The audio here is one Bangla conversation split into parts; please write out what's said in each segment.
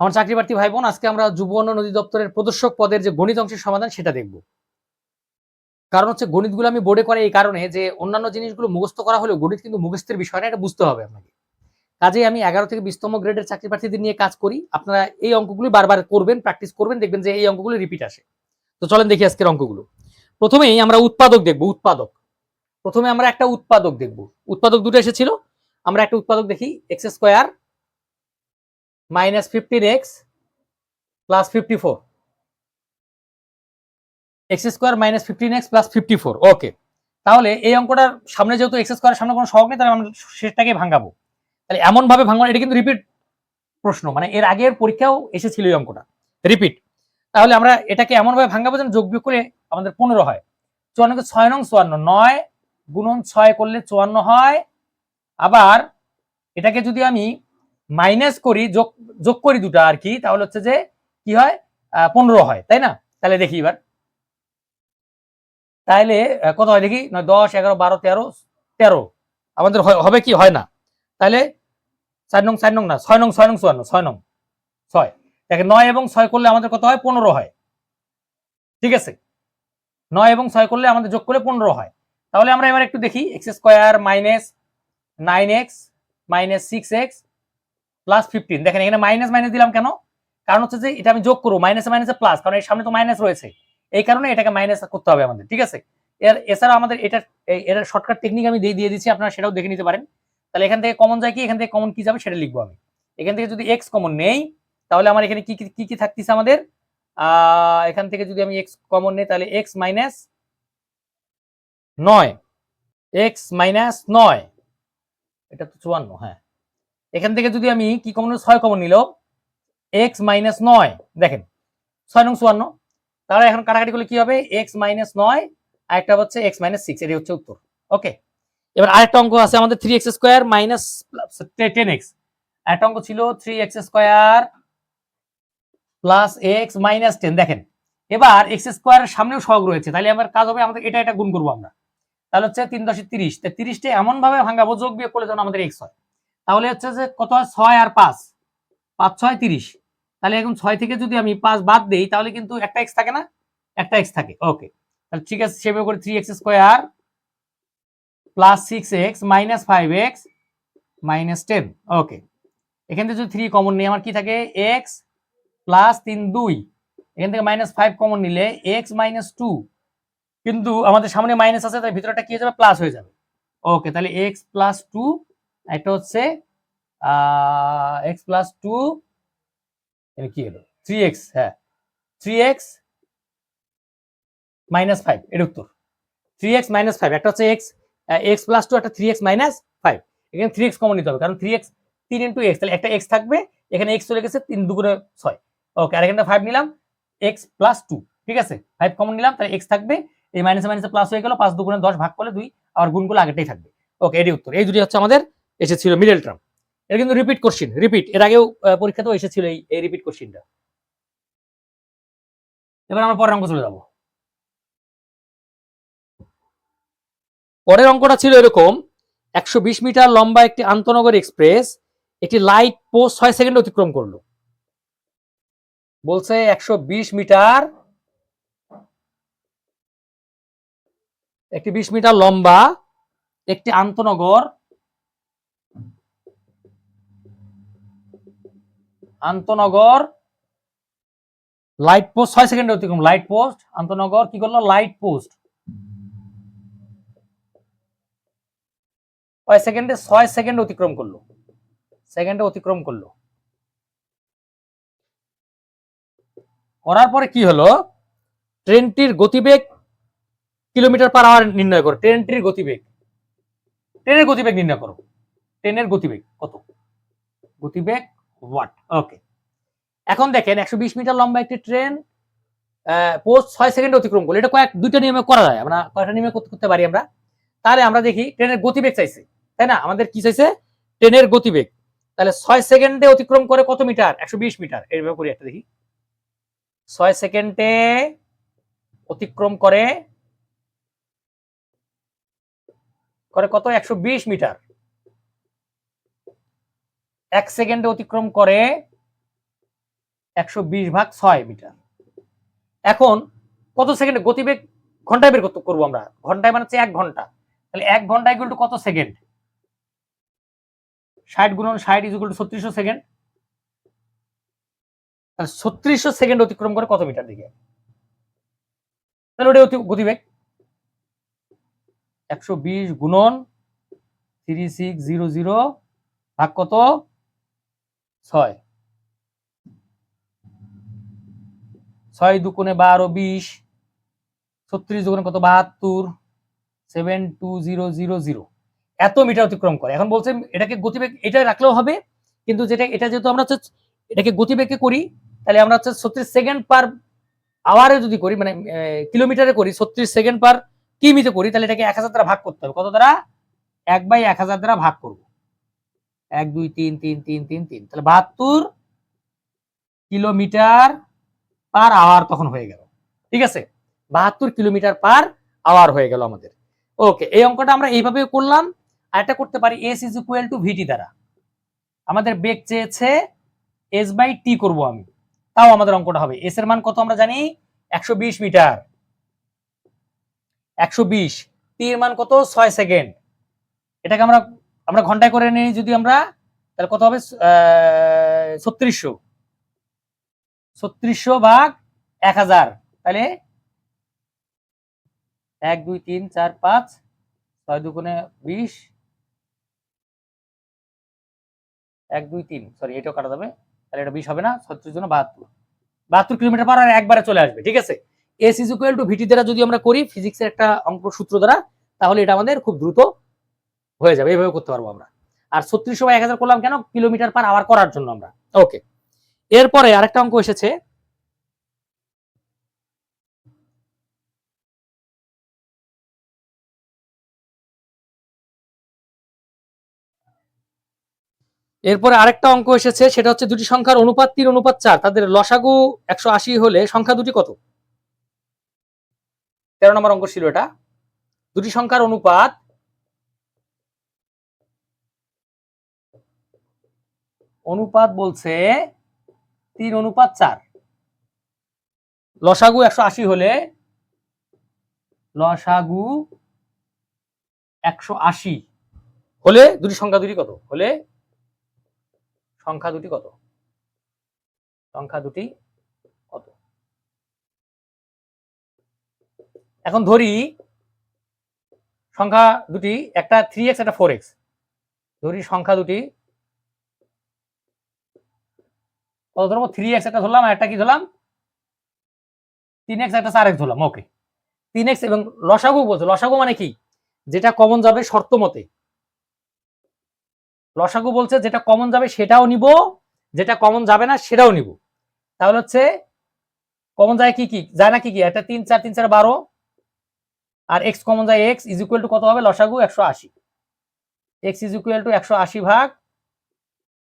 আমার চাকরি প্রার্থী ভাই বোন আজকে আমরা যুব উন্নয়ন নদী দপ্তরের প্রদর্শক পদের যে গণিত অংশের সমাধান সেটা দেখব। কারণ হচ্ছে গণিতগুলো আমি বোর্ডে করে এই কারণে যে অন্যান্য জিনিসগুলো মুখস্থ করা হলেও গণিত কিন্তু মুখস্থের বিষয় না, এটা বুঝতে হবে আপনাকে। কাজেই আমি এগারো থেকে বিশতম গ্রেডের চাকরি প্রার্থীদের নিয়ে কাজ করি। আপনারা এই অঙ্কগুলি বারবার করবেন, প্র্যাকটিস করবেন, দেখবেন যে এই অঙ্কগুলো রিপিট আসে। তো চলেন দেখি আজকের অঙ্কগুলো। প্রথমেই আমরা উৎপাদক দেখব, উৎপাদক। প্রথমে আমরা একটা উৎপাদক দেখব। উৎপাদক দুটো এসেছিল। আমরা একটা উৎপাদক দেখি, x square minus fifteen x plus fifty four x square minus fifteen x plus fifty four okay তাহলে এই অঙ্কটার সামনে যেহেতু এক্স স্কোয়ারের সামনে কোনো সহগ নেই, তাহলে আমরা সেটাকে ভাঙাবো। তাহলে এমন ভাবে ভাঙবো এটা কিন্তু রিপিট প্রশ্ন মানে এর আগের পরীক্ষাও এসেছিল এই অঙ্কটা। রিপিট তাহলে আমরা এটাকে এমন ভাবে ভাঙাবো যেন যোগ বিয়োগ করে আমাদের পনেরো হয়। চুয়ান্নকে ছয় নং চুয়ান্ন, নয় গুণন ছয় করলে চুয়ান্ন হয়। আবার এটাকে যদি আমি মাইনাস করি, যোগ যোগ করি দুটা আর কি, তাহলে হচ্ছে যে কি হয়? পনেরো হয়, তাই না? তাহলে দেখি এবার। তাহলে কত হয় দেখি? নয়, দশ, এগারো, বারো, তেরো তেরো। আমাদের হবে কি? হয় না। তাহলে চার নং চার নং না, ছয় নং ছয় নং, চুয়ান্ন, ছয় নং, ছয়। দেখে নয় এবং ছয় করলে আমাদের কত হয়? পনেরো হয়। ঠিক আছে? নয় এবং ছয় করলে আমাদের যোগ করলে পনেরো হয়। তাহলে আমরা এবার একটু দেখি। X square minus nine x, minus six x plus fifteen দেখেন, এখানে মাইনাস মাইনাস দিলাম কেন? কারণ হচ্ছে যে, এটা আমি যোগ করব মাইনাসে মাইনাসে প্লাস কারণ এর সামনে তো মাইনাস রয়েছে। এই কারণে এটাকে মাইনাস করতে হবে আমাদের, ঠিক আছে? এর এছাড়া আমাদের এটা এর শর্টকাট টেকনিক আমি দিয়ে দিয়ে দিচ্ছি, আপনারা সেটাও দেখে নিতে পারেন। তাহলে এখান থেকে কমন যায় কি? এখান থেকে কমন কি যাবে? সেটা লিখব আমি। এখান থেকে যদি এক্স কমন নেই, তাহলে আমার এখানে কি, কি- কি থাকতেছে আমাদের? এখান থেকে যদি আমি এক্স কমন নেই, তাহলে এক্স মাইনাস নয়। এক্স মাইনাস নয়। এটা তো চুয়ান্ন হ্যাঁ। এখান থেকে যদি আমি কি কমন ছয় কমন নিল। এক্স মাইনাস নয়। দেখেন, ছয় নং চুয়ান্ন। তাহলে এখন কাটাকাটি করলে কি হবে? এক্স মাইনাস নয়, আর একটা হচ্ছে এক্স মাইনাস সিক্স এটি হচ্ছে উত্তর। ওকে এবার আরেকটা অঙ্ক আছে আমাদের three x square minus ten x আরেকটা অঙ্ক ছিল three x square plus x minus ten দেখেন, এবার এক্স স্কোয়ারের সামনেও সহগ রয়েছে। তাহলে আমার কাজ হবে আমাদের এটা এটা গুণ করব আমরা। তাহলে হচ্ছে তিন দশে তিরিশ। তিরিশটা এমন ভাবে ভাঙাবো যোগ বিয়োগ করলে যেন আমাদের এক্স হয়। তাহলে হচ্ছে যে কত হয়? ছয় আর পাঁচ। পাঁচ, ছয়, তিরিশ। তাহলে এখন ছয় থেকে যদি আমি পাঁচ বাদ দিই, তাহলে কিন্তু একটা এক্স থাকে না? একটা এক্স থাকে। ওকে তাহলে ঠিক আছে, সেভাবে করে three x square plus six x minus five x minus ten okay এখান থেকে যদি থ্রি কমন নিই, আমার কি থাকে? এক্স প্লাস তিন, দুই। এখান থেকে মাইনাস ফাইভ কমন নিলে এক্স মাইনাস টু কিন্তু আমাদের সামনে মাইনাস আছে তার ভিতরটা কি হয়ে যাবে? প্লাস হয়ে যাবে। ওকে তাহলে এক্স প্লাস টু একটা হচ্ছে এক্স প্লাস টু কি হলো? থ্রি এক্স হ্যাঁ। থ্রি এক্স মাইনাস ফাইভ এর উত্তর। থ্রি এক্স মাইনাস ফাইভ একটা হচ্ছে এক্স এক্স প্লাস টু একটা থ্রি এক্স মাইনাস ফাইভ এখানে থ্রি এক্স কমন নিতে হবে, কারণ থ্রি এক্স তিন ইন্টু এক্স তাহলে একটা এক্স থাকবে, এখানে এক্স চলে গেছে তিন দুগুণে ছয়। ওকে আর এখানে ফাইভ নিলাম এক্স প্লাস টু ঠিক আছে? ফাইভ কমন নিলাম, তাহলে এক্স থাকবে, এই মাইনাসে মাইনাসে প্লাস হয়ে গেল, পাঁচ দুগুণে দশ ভাগ করলে দুই আর গুণ করলে আগেটাই থাকবে। ওকে এটি উত্তর। এই দুটি হচ্ছে আমাদের এসেছিল মিডল টার্ম। এটা কিন্তু রিপিট কোশ্চিন রিপিট এর আগেও পরীক্ষাতেও এসেছিল এই এই রিপিট কোশ্চিনটা এবার আমরা পরের অঙ্ক চলে যাব। পরের অঙ্কটা ছিল এরকম, একশো বিশ মিটার লম্বা একটি আন্তনগর এক্সপ্রেস, একটি লাইট পোস্ট ছয় সেকেন্ড অতিক্রম করল। বলছে একশো বিশ মিটার, একটি বিশ মিটার লম্বা, একটি আন্তনগর আন্তনগর লাইট পোস্ট ছয় সেকেন্ডে অতিক্রম লাইট পোস্ট আন্তনগর, কি করল? লাইট পোস্ট কয় সেকেন্ডে ছয় সেকেন্ড অতিক্রম করল। সেকেন্ডে অতিক্রম করল। করার পরে কি হলো? ট্রেনটির গতিবেগ কিলোমিটার পার আওয়ার নির্ণয় করো। ট্রেনটির গতিবেগ। ট্রেনের গতিবেগ নির্ণয় করো। ট্রেনের গতিবেগ কত? গতিবেগ ওয়াট ওকে এখন দেখেন একশো বিশ মিটার লম্বা একটি ট্রেন পোস্ট ছয় সেকেন্ড অতিক্রম করল। এটা কয়েক দুইটা নিয়মে করা যায়। আমরা কয়টা নিয়মে করতে করতে পারি আমরা। তাহলে আমরা দেখি ট্রেনের গতিবেগ চাইছে। তাই না? আমাদের কি চাইছে? ট্রেনের গতিবেগ। তাহলে ছয় সেকেন্ডে অতিক্রম করে কত মিটার? একশো বিশ মিটার। এইভাবে করি একটা দেখি। ছয় সেকেন্ডে অতিক্রম করে করে কত? একশো বিশ মিটার। এক সেকেন্ডে অতিক্রম করে একশো বিশ ভাগ ছয় মিটার। এখন কত সেকেন্ডে গতিবেগ ঘন্টায় বের করতে করব আমরা? ঘন্টায় মানে এক ঘণ্টা। তাহলে এক ঘণ্টা ইকুয়াল টু কত সেকেন্ড? ষাট গুণন ষাট ইজ ইকুয়াল টু ছত্রিশশো সেকেন্ড। তাহলে ছত্রিশশো সেকেন্ড অতিক্রম করে কত মিটার দিকে? তাহলে ওটা গতিবেগ। একশো বিশ গুণন থ্রি সিক্স জিরো জিরো ভাগ কত? ছয়। ছয় দুগুণে বারো, বিশ। ছত্রিশ দুগুণে কত? বাহাত্তর। Seven two zero zero zero. এত মিটার অতিক্রম করে। এখন বলছে এটাকে গতিবেগ, এটা রাখলেও হবে, কিন্তু যেটা, এটা যেহেতু আমরা হচ্ছে এটাকে গতিবেগে করি, তাহলে আমরা হচ্ছে ছত্রিশ সেকেন্ড পার আওয়ারে যদি করি মানে কিলোমিটারে করি, ছত্রিশ সেকেন্ড পার কিমিতে করি, তাহলে এটাকে এক হাজার দ্বারা ভাগ করতে হবে। কত দ্বারা? এক বাই এক হাজার দ্বারা ভাগ করব। এক, দুই, তিন তিন তিন তিন তিন। তাহলে বাহাত্তর কিলোমিটার পার আওয়ার তখন হয়ে গেল। ঠিক আছে? বাহাত্তর কিলোমিটার পার আওয়ার হয়ে গেল আমাদের। ওকে এই অঙ্কটা আমরা এইভাবে করলাম। আর একটা করতে পারি S is equal to VT দ্বারা। আমাদের বেগ চেয়েছে এস বাই টি করব আমি। তাও আমাদের অঙ্কটা হবে। এস এর মান কত আমরা জানি? একশো বিশ মিটার। একশো বিশ। টি এর মান কত? ছয় সেকেন্ড। এটাকে আমরা আমরা ঘন্টায় করে নিই যদি আমরা, তাহলে কত হবে? ছত্রিশশো। ছত্রিশশো ভাগ এক হাজার। তাহলে এক, দুই, তিন, চার, পাঁচ, ছয় দুগুণে বিশ। এক, দুই, তিন সরি এটাও কাটা যাবে। তাহলে এটা বিশ হবে না, ছত্রিশ জন বাহাত্তর। বাহাত্তর কিলোমিটার পার আর একবারে চলে আসবে, ঠিক আছে? S is equal to VT দ্বারা যদি আমরা করি ফিজিক্সের একটা অঙ্ক সূত্র দ্বারা, তাহলে এটা আমাদের খুব দ্রুত হয়ে যাবে এইভাবে করতে পারব আমরা। আর ছত্রিশশো বা এক হাজার করলাম কেন? কিলোমিটার পার আওয়ার করার জন্য আমরা। ওকে এরপরে আরেকটা অঙ্ক এসেছে। এরপরে আরেকটা অঙ্ক এসেছে, সেটা হচ্ছে দুটি সংখ্যার অনুপাত তিন, অনুপাত চার। তাদের লসাগু একশো আশি হলে সংখ্যা দুটি কত? তেরো নম্বর অঙ্ক ছিল এটা। দুটি সংখ্যার অনুপাত অনুপাত বলছে তিন অনুপাত চার। লসাগু একশো আশি হলে লসাগু একশো আশি হলে দুটি সংখ্যা দুটি কত? হলে সংখ্যা দুটি কত? সংখ্যা দুটি কত? এখন ধরি সংখ্যা দুটি একটা থ্রি এক্স একটা ফোর এক্স ধরি সংখ্যা দুটি কত ধরবো থ্রি এক্স একটা ধরলাম আর একটা কি ধরলাম? তিন এক্স একটা চার এক্স ধরলাম ওকে তিন এক্স এবং লসাগু বলছে, লসাগু মানে কি? যেটা কমন যাবে শর্ত মতে। লসাগু বলছে যেটা কমন যাবে সেটাও নিব, যেটা কমন যাবে না সেটাও নিব। তাহলে হচ্ছে কমন যায় কি কি? যায় না কি কি? একটা তিন চার তিন চার বারো, আর এক্স কমন যায় এক্স ইজ ইকুয়াল টু কত হবে? লসাগু একশো আশি। এক্স ইজ ইকুয়াল টু একশো আশি ভাগ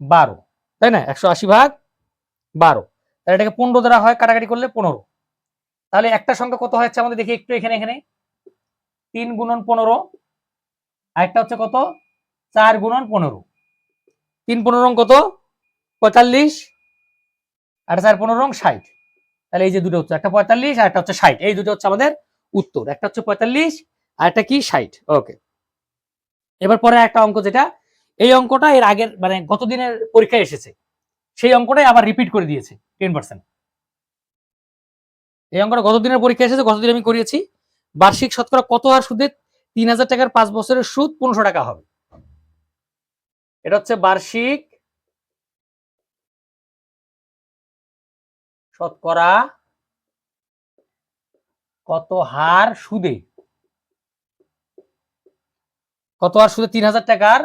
বারো, তাই না? একশো আশি ভাগ বারো। তাহলে এটাকে পনেরো দ্বারা হয় কাটাকাটি করলে পনেরো। তাহলে একটা সংখ্যা কত হচ্ছে আমাদের দেখি একটু এখানে এখানে। তিন গুণন পনেরো, আর একটা হচ্ছে কত? চার গুণন পনেরো। তিন পনেরো কত পঁয়তাল্লিশ, আর চার পনেরো ষাট। তাহলে এই যে দুটো হচ্ছে একটা পঁয়তাল্লিশ আর একটা হচ্ছে ষাট। এই দুটো হচ্ছে আমাদের উত্তর। একটা হচ্ছে পঁয়তাল্লিশ আর একটা কি? ষাট। ওকে। এবার পরে একটা অঙ্ক যেটা, এই অঙ্কটা এর আগের মানে গত দিনের পরীক্ষায় এসেছে। সেই অঙ্কটাই আবার রিপিট করে দিয়েছে টেন পার্সেন্ট এই অঙ্কটা গত দিনের পরীক্ষা এসেছে? গতদিন আমি করিয়েছি? বার্ষিক শতকরা কত হার সুদে তিন হাজার টাকার পাঁচ বছরের সুদ পনেরোশো টাকা হবে। এটা হচ্ছে বার্ষিক শতকরা কত হার সুদে? কত হার সুদে? তিন হাজার টাকার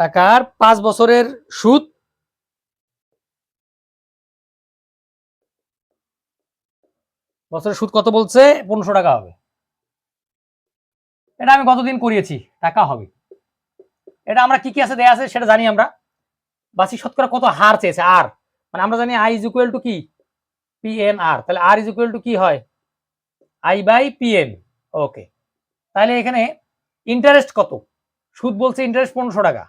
টাকার পাঁচ বছরের সুদ। বছরের সুদ কত বলছে? পনেরোশো টাকা হবে। এটা আমি কতদিন করিয়েছি, টাকা হবে। এটা আমরা কি কি আছে দেয়া আছে সেটা জানি আমরা। বার্ষিক শতকরা কত হার চেয়েছে? আর। মানে আমরা জানি আই ইজ ইকুয়াল টু কি? পি এন আর তাহলে আর ইজ ইকুয়াল টু কি হয়? I by P N okay তাহলে এখানে ইন্টারেস্ট কত? সুদ বলছে ইন্টারেস্ট পনেরোশো টাকা।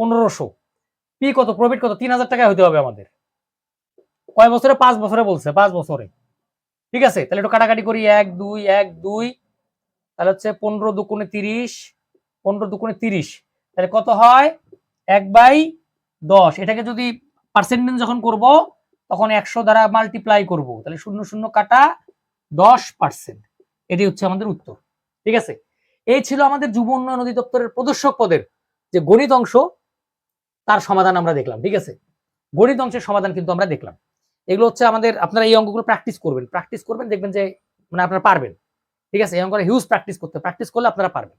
পনেরোশো। পি কত? প্রফিট কত? তিন হাজার টাকা হতে হবে আমাদের। কয় বছরে? পাঁচ বছরে বলছে, পাঁচ বছরে। ঠিক আছে? তাহলে একটু কাটাকাটি করি। এক, দুই এক, দুই, তাহলে হচ্ছে পনেরো দুগুণে তিরিশ, পনেরো দুগুণে তিরিশ। তাহলে কত হয়? এক বাই দশ। এটাকে যদি পার্সেন্টেজ যখন করব, তখন একশো দ্বারা মাল্টিপ্লাই করব। তাহলে শূন্য শূন্য কাটা দশ পার্সেন্ট এটি হচ্ছে আমাদের উত্তর। ঠিক আছে? এই ছিল আমাদের যুব উন্নয়ন অধিদপ্তরের প্রদর্শক পদের যে গণিত অংশ তার সমাধান আমরা দেখলাম, ঠিক আছে? গণিত অংশের সমাধান কিন্তু আমরা দেখলাম। এগুলো হচ্ছে আমাদের, আপনারা এই অঙ্কগুলো প্র্যাকটিস করবেন। প্র্যাকটিস করবেন, দেখবেন যে মানে আপনারা পারবেন। ঠিক আছে? এই অঙ্কটা হিউজ প্র্যাকটিস করতে প্র্যাকটিস করলে আপনারা পারবেন।